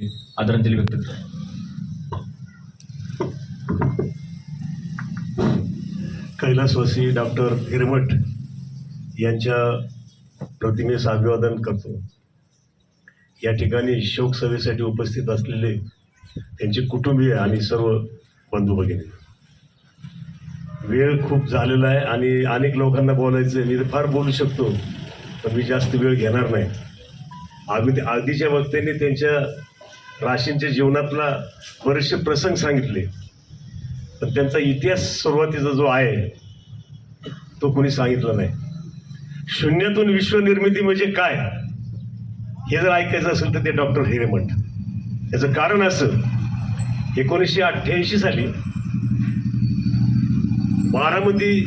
आदरांजली व्यक्त. करतो कैलासवासी डॉक्टर हिरमट यांच्या प्रतिमेस अभिवादन करतो. या ठिकाणी शोकसभेसाठी उपस्थित असलेले त्यांचे कुटुंबीय आणि सर्व बंधू भगिनी. वेळ खूप झालेला आहे आणि अनेक लोकांना बोलायचं मी फार बोलू शकतो पण मी जास्त वेळ घेणार नाही. अगदी आधीच्या वक्त्यांनी त्यांच्या राशींच्या जीवनातला बरेचसे प्रसंग सांगितले. पण त्यांचा इतिहास सुरुवातीचा जो आहे तो कोणी सांगितला नाही. शून्यातून विश्वनिर्मिती म्हणजे काय? हे जर ऐकायचं असेल तर ते डॉक्टर हिरेमठ याचं कारण असं एकोणीसशे अठ्ठ्याऐंशी साली बारामती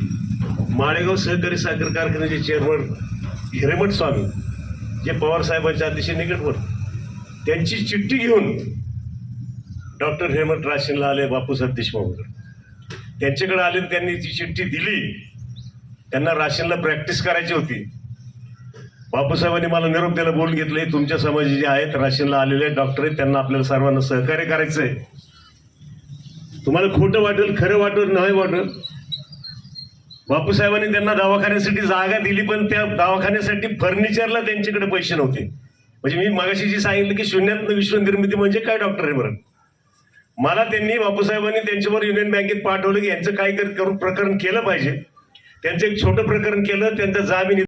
माळेगाव सहकारी साखर कारखान्याचे चेअरमन हिरेमठ स्वामी जे पवार साहेबांच्या अतिशय निकटवर त्यांची चिठ्ठी घेऊन डॉक्टर हेमंत राशींला आले बापूसाहेब देशमुख. त्यांच्याकडे आले त्यांनी ती चिठ्ठी दिली त्यांना राशीनला प्रॅक्टिस करायची होती. बापूसाहेबांनी मला निरोप द्यायला बोलून घेतले तुमच्या समाजाचे जे आहेत राशीनला आलेले डॉक्टर आहेत त्यांना आपल्याला सर्वांना सहकार्य करायचं आहे तुम्हाला खोटं वाटेल खरं वाटेल नाही वाटेल. बापूसाहेबांनी त्यांना दवाखान्यासाठी जागा दिली पण त्या दवाखान्यासाठी फर्निचरला त्यांच्याकडे पैसे नव्हते. म्हणजे मी मगाशी जी सांगितलं की शून्यातनं विश्वनिर्मिती म्हणजे काय डॉक्टर आहे बरं? मला त्यांनी बापूसाहेबांनी त्यांच्यावर युनियन बँकेत पाठवलं की यांचं काय करून प्रकरण केलं पाहिजे. त्यांचं एक छोटं प्रकरण केलं त्यांचा जामीन